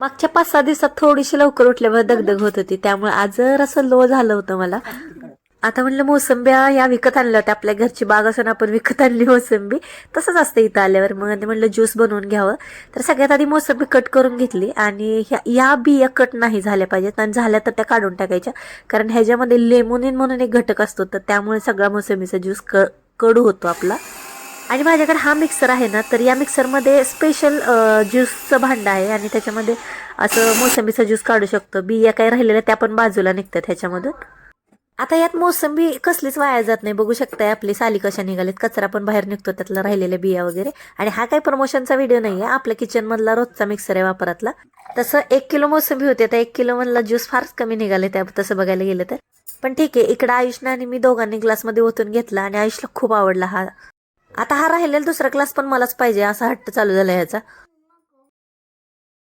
मागच्या पाच सहा दिवसात थोडीशी लवकर उठल्यामुळे दगदग होत होती. त्यामुळे आज जर असं लो झालं होतं मला. आता म्हणलं मोसंब्या या विकत आणल्या होत्या. आपल्या घरची बाग असून आपण विकत आणली मोसंबी. तसंच असतं इथं आल्यावर. मग ते म्हणलं ज्यूस बनवून घ्यावं. तर सगळ्यात आधी मोसंबी कट करून घेतली. आणि ह्या या बिया कट नाही झाल्या पाहिजेत. आणि झाल्या तर त्या काढून टाकायच्या. कारण ह्याच्यामध्ये लेमोनिन म्हणून एक घटक असतो. तर त्यामुळे सगळा मोसंबीचा ज्यूस क कडू होतो आपला. आणि माझ्याकडे हा मिक्सर आहे ना तर या मिक्सरमध्ये स्पेशल ज्यूसचं भांडं आहे आणि त्याच्यामध्ये असं मोसंबीचा ज्यूस काढू शकतो. बिया काय राहिलेल्या त्या पण बाजूला निघतात ह्याच्यामधून. आता यात मोसंबी कसलीच वाया जात नाही. बघू शकताय आपली साली कशा निघालीत कचरा पण बाहेर निघतो त्यातला राहिलेल्या बिया वगैरे. आणि हा काही प्रमोशनचा व्हिडिओ नाही आहे आपल्या किचनमधला रोजचा मिक्सर आहे वापरातला. तसं एक किलो मोसंबी होते. तर एक किलो मधला ज्यूस फारच कमी निघाले त्या तसं बघायला गेलं तर. पण ठीक आहे. इकडं आयुषनं आणि मी दोघांनी ग्लासमध्ये ओतून घेतला आणि आयुषला खूप आवडला हा आता हा राहिलेला दुसरा क्लास पण मलाच पाहिजे असा हट्ट चालू झाला ह्याचा.